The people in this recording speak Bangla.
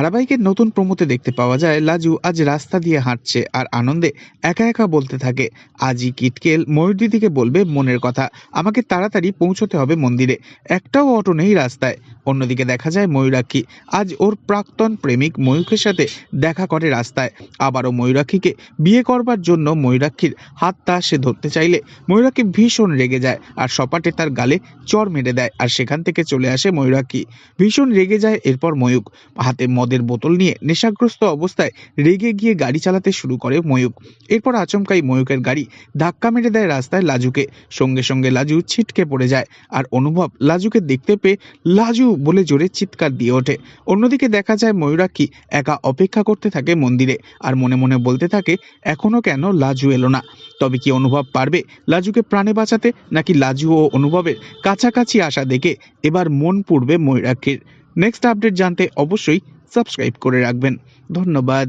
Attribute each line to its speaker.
Speaker 1: ধারাবাহিকের নতুন প্রমোতে দেখতে পাওয়া যায়, লাজু আজ রাস্তা দিয়ে হাঁটছে আর আনন্দে একা একা বলতে থাকে। আজই কিটকেল ময়ূর দিদিকে বলবে মনের কথা। আমাকে তাড়াতাড়ি পৌঁছতে হবে মন্দিরে। একটাও অটো নেই রাস্তায়। অন্যদিকে দেখা যায় ময়ূরাক্ষী আজ ওর প্রাক্তন প্রেমিক ময়ূখের সাথে দেখা করে রাস্তায়। আবারও ময়ূরাক্ষীকে বিয়ে করবার জন্য ময়ূরাক্ষীর হাতটা সে ধরতে চাইলে ময়ূরাক্ষী ভীষণ রেগে যায় আর সপাটে তার গালে চর মেরে দেয় আর সেখান থেকে চলে আসে ময়ূরাক্ষী। ভীষণ রেগে যায় এরপর ময়ূক। হাতে মদের বোতল নিয়ে নেশাগ্রস্ত অবস্থায় রেগে গিয়ে গাড়ি চালাতে শুরু করে ময়ূক। এরপর আচমকাই ময়ূকের গাড়ি ধাক্কা মেরে দেয় রাস্তায় লাজুকে। সঙ্গে সঙ্গে লাজু ছিটকে পড়ে যায় আর অনুভব লাজুকে দেখতে পেয়ে লাজু বলে জোরে চিৎকার দিয়ে ওঠে। অন্যদিকে দেখা যায় ময়ূরাক্ষী একা অপেক্ষা করতে থাকে মন্দিরে আর মনে মনে বলতে থাকে, এখনও কেন লাজু এলো না? তবে কি অনুভব পারবে লাজুকে প্রাণে বাঁচাতে, নাকি লাজু ও অনুভবের কাছাকাছি আসা দেখে এবার মন পূর্বে ময়ূরাক্ষীর? নেক্সট আপডেট জানতে অবশ্যই সাবস্ক্রাইব করে রাখবেন। ধন্যবাদ।